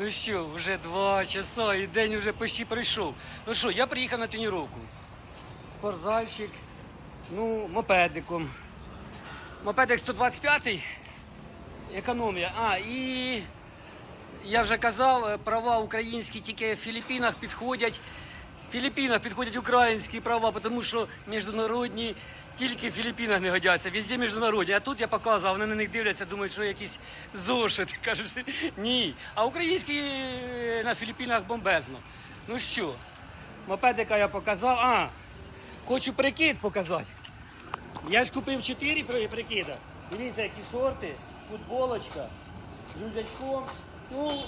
Ну що, вже два часа і день вже почти пройшов. Ну що, я приїхав на тренування. Спортзальчик, ну, мопедиком. Мопедик 125 економія. А, і я вже казав, е, права українські тільки в Філіппінах підходять. В Філіппінах підходять українські права, тому що міжнародні тільки в Філіппінах не годяться, везде міжнародні. А тут я показував, вони на них дивляться, думають, що якісь зошит. Кажуть, ні. А українські е, на Філіппінах бомбезно. Ну що, мопедика я показав. А, хочу прикид показати. Я ж купив 4 при- прикида. Дивіться, які шорти, футболочка з рюкзачком. Ну,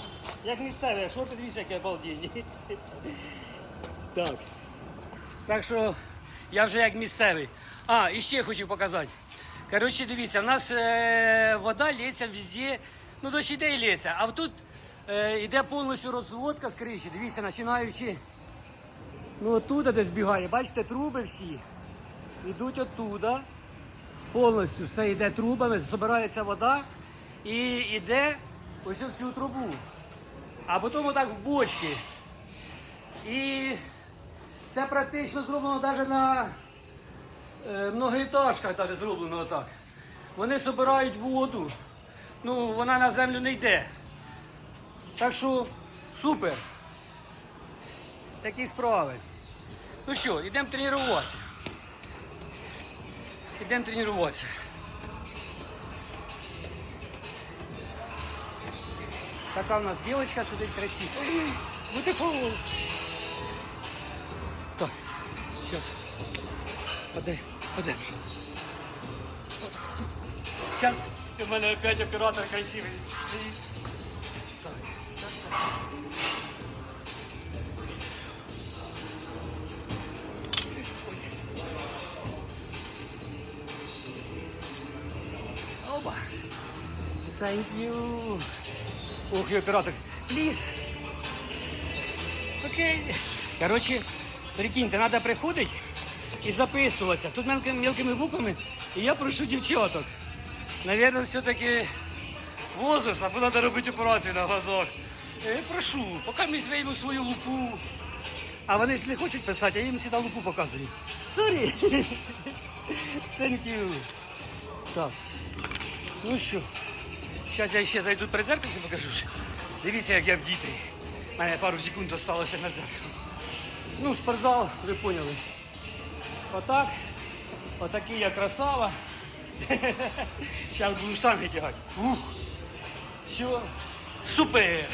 як місцеві, а шорти дивіться, які обалденні. Так. Так що я вже як місцевий. А, і ще хочу показати. Коротше, дивіться, в нас е, вода лється везде, ну дощ іде і лється. А тут е, йде повністю розводка з криші. Дивіться, починаючи. Ну оттуда десь бігає, бачите, труби всі. Йдуть оттуда. Повністю все йде трубами, збирається вода і йде ось в цю трубу. А потім отак в бочки. І це практично зроблено навіть на е, навіть зроблено отак. Вони збирають воду, ну вона на землю не йде. Так що супер. Такі справи. Ну що, йдемо тренуватися. Йдемо тренуватися. Така у нас дівчинка сидить. Ой, Ну ти. Так, сейчас. Подай, подай. Сейчас у мене опять оператор красивий. Так. Оба. Thank you. Ох, і оператор. Please. Окей. Коротше, прикиньте, треба приходити і записуватися. Тут мелкими, мелкими буквами, і я прошу дівчаток. Навірно, все-таки возраст, або треба робити операцію на глазах. Я прошу, поки ми вийму свою лупу. А вони ж не хочуть писати, я їм завжди лупу показую. Сорі. Thank. Так. Ну що, зараз я ще зайду перед зеркальцем покажу. Дивіться, як я вдітий. У мене пару секунд залишилося на зеркало. Ну, спортзал, ви поняли. Отак. Отакий я красава. Зараз буду штанги тягати. Ух. Все. Супер!